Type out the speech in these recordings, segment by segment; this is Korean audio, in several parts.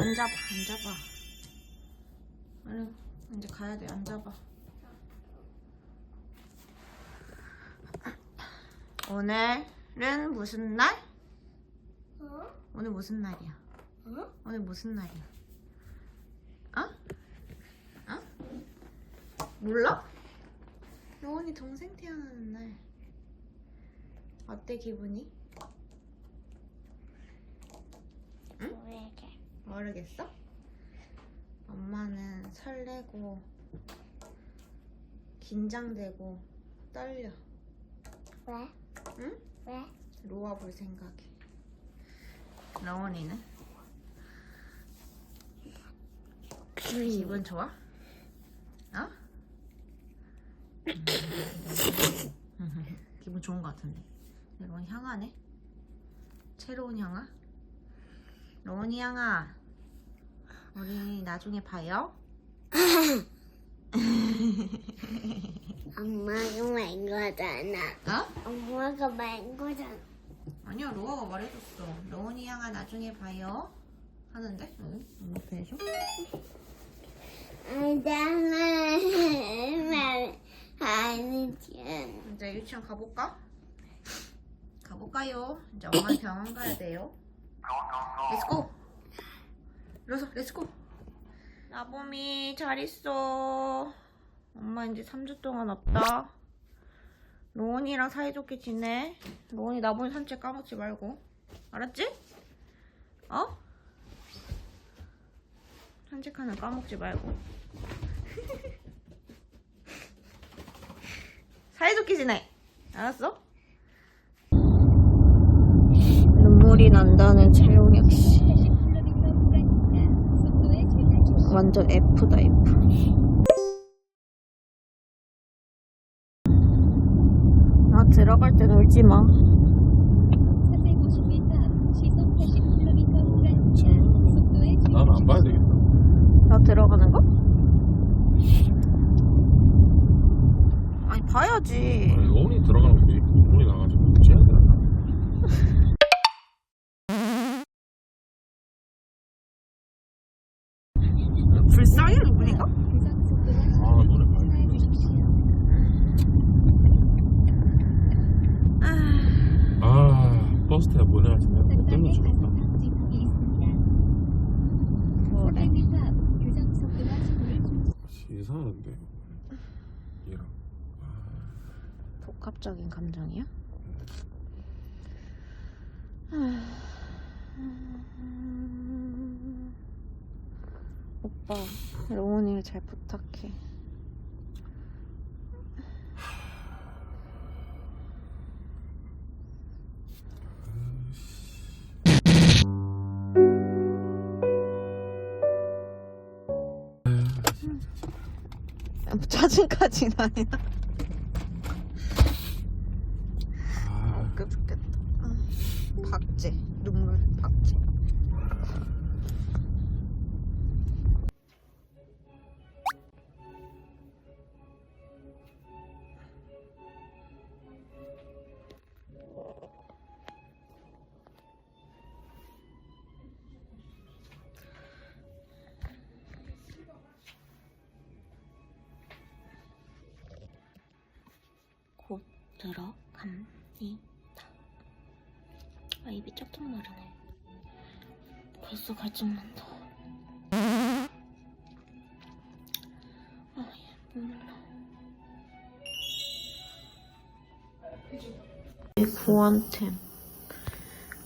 앉아봐, 앉아봐. 얼른 이제 가야 돼. 앉아봐. 오늘은 무슨 날? 어? 오늘 무슨 날이야? 어? 오늘 무슨 날이야? 어? 어? 몰라? 로운이 동생 태어나는 날. 어때 기분이? 모르게. 모르겠어? 엄마는 설레고 긴장되고 떨려. 왜? 응? 왜? 로아 볼 생각에. 러원이는? 기분 좋아? 어? 기분 좋은 것 같은데. 러원 향하네. 새로운 향아. 러원이 향아. 우리 나중에 봐요. 엄마가 만 거잖아. 어? 엄마가 만 거잖아. 아니야, 로아가 말해줬어. 러원이 향아 나중에 봐요. 하는데? 응? 해줘? 나는 아니지. 이제 유치원 가볼까? 가볼까요? 이제 엄마 병원 가야 돼요. 렛츠고! 일어서, 렛츠고! 나봄이 잘 있어. 엄마 이제 3주 동안 없다. 로운이랑 사이좋게 지내. 로운이 나봄이 산책 까먹지 말고. 알았지? 어? 산책하는 거 까먹지 말고. 사이좋게 지내. 알았어? 눈물이 난다는 채용혁 씨. 완전 F다 F. 아 들어갈 땐 울지 마. 나는 안 봐야 되겠다. 나 들어가는 거? 아니 봐야지. 아니, 로운이 들어가는 게 있고, 로운이 나가지고 째야 되나? 불쌍해 누구니까? 아, 노래 봐야겠다. 아, 버스 타야 보내야지만 못 때문에 죽었다. 이상한데, 얘랑. 복합적인 감정이야? 오빠, 로운이를 잘 부탁해. 짜증까지는 아니야. 아, 웃겨 죽겠다. 아, 박제, 눈물 박제. 곧 들어갑니다. 아, 입이 쩍쩍 마르네. 벌써 갈증난다. 아, 얘 몰라. 보안템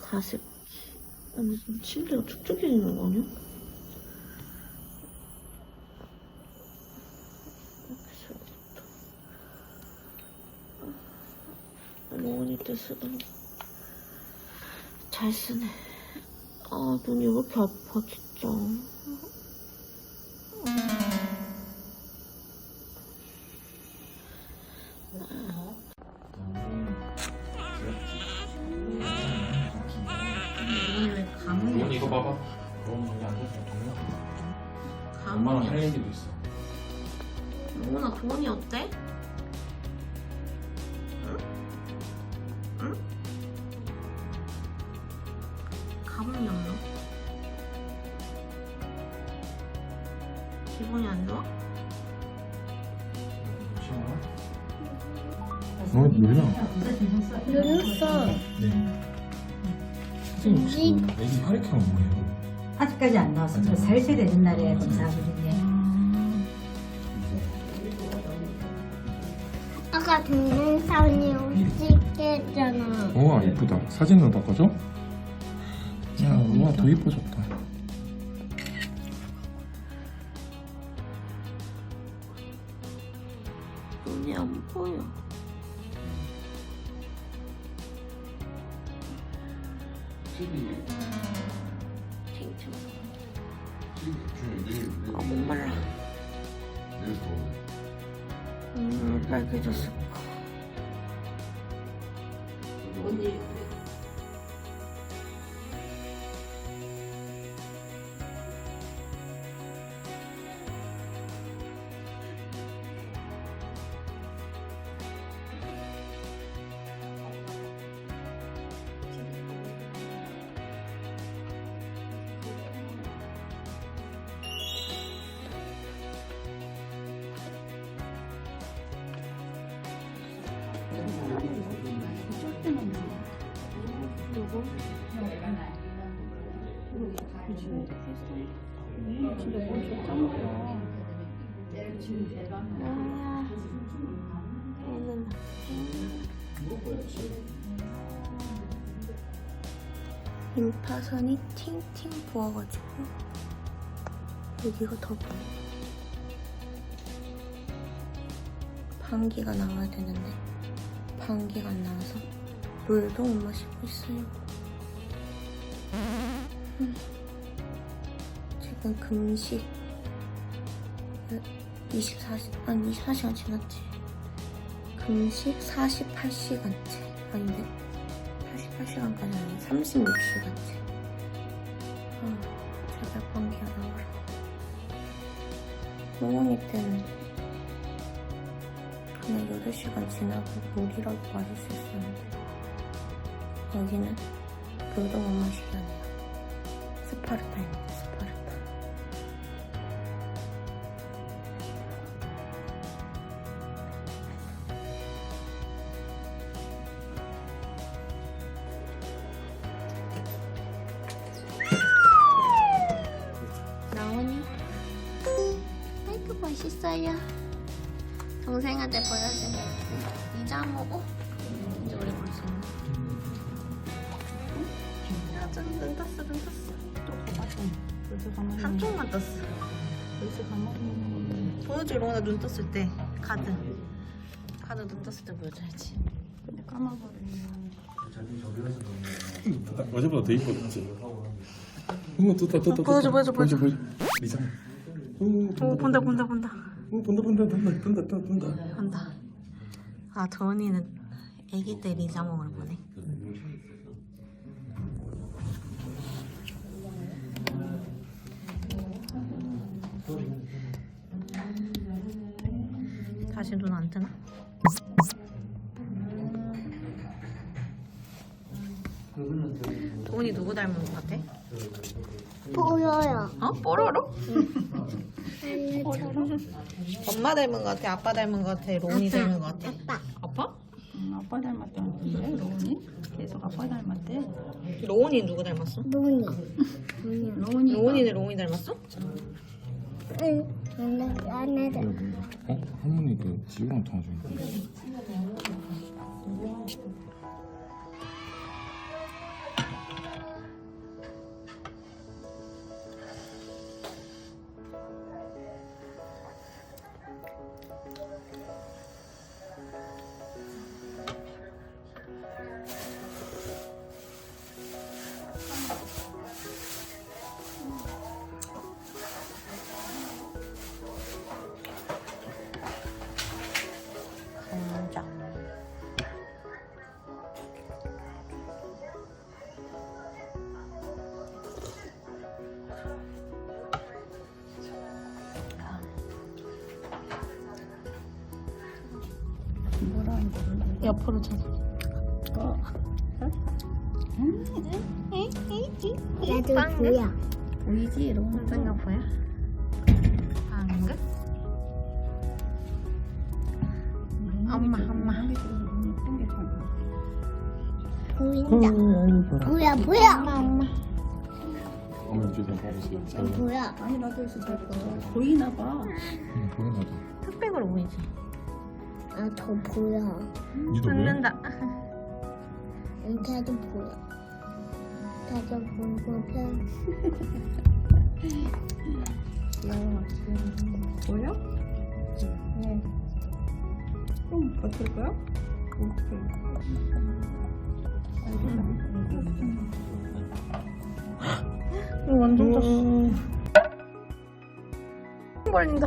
가습기. 아, 무슨 침대가 촉촉해지는 거 아니야? 아, 쓰던 거. 잘 쓰네. 아, 눈이 왜 이렇게 아파, 진짜. 봐봐. 엄마랑 할 얘기도 있어. 로운아 돈이 어때? 어, 놀라. 눈썹. 네. 선생님 혹시 그 애기 혈액형 뭐예요? 아직까지 안 나왔어. 저 살세 되는 날에 검사하거든요. 아까 동영상이 찍혔잖아. 우와 이쁘다. 사진으로 바꿔줘? 야, 우와 더 이뻐졌다. 눈이 안 보여. 칭칭. 아, 목말라. 음, 빨개졌어. 임파선이 팅팅 부어가지고 여기가 더 부어. 방귀가 나와야 되는데 방귀가 안 나와서 물도 못 마시고 있어요. 음. 지금 금식 24시 아니 24시간 지났지. 금식 48시간째 아닌데 48시간까지 아니 36시간째. 아 제발 방귀가 나와라. 어머니 때는 그냥 8시간 지나고 물이라도 마실 수 있었는데 여기는 못 마시게 하네요. 스파르타입니다, 동생한테 보여줘. 이자모. 어? 이제 우리 볼수 있나? 야, 눈 떴어, 눈 떴어. 한쪽만 떴어. 보여줘, 로나 눈 떴을 때. 카드. 카드 눈 떴을 때 보여줘야지. 어제보다 더 이뻐졌지. 어, 떴다, 떴다, 떴다. 보여줘, 보여줘, 보여줘. 어, 오, 본다, 본다, 본다. 어, 본다, 본다, 본다, 본다, 본다, 본다. 본다. 아, 도은이는 아기 때 리자몽을 보네. 다시 눈 안 뜨나? 도은이 누구 닮은 것 같아? 보여요. 어? 뽀로로? 엄마 닮은 것 같아? 아빠 닮은 것 같아? 로운이 닮은 것 같아? 아빠. 아빠? 음, 아빠 닮았다는데 로운이 계속 아빠 닮았대 로운이 누구 닮았어? 눈이. 로운이 로운이는 로운이 닮았어? 응. 안에다. 어? 할머니 그 지우랑 통화 중인데. 옆으로 쳐서. 나도 보여. 보이지? 로운 어떤 거 보여? 아, 아닌가? 엄마, 엄마. 보인다. 음, 뭐야 뭐야? 엄마, 엄마. 어머니 뒤에 좀 뭐야? 아니 나도 있어 잘 봐. 보이나 봐. 응, 보이나도. 흑백으로 보이지? 아 더 보여. 니도 왜? 웃는다. 다도 보여. 다도 보고 편. 보여? 네. 그럼 버틸 거야? 오케이. 완전 졌어. 걸린다.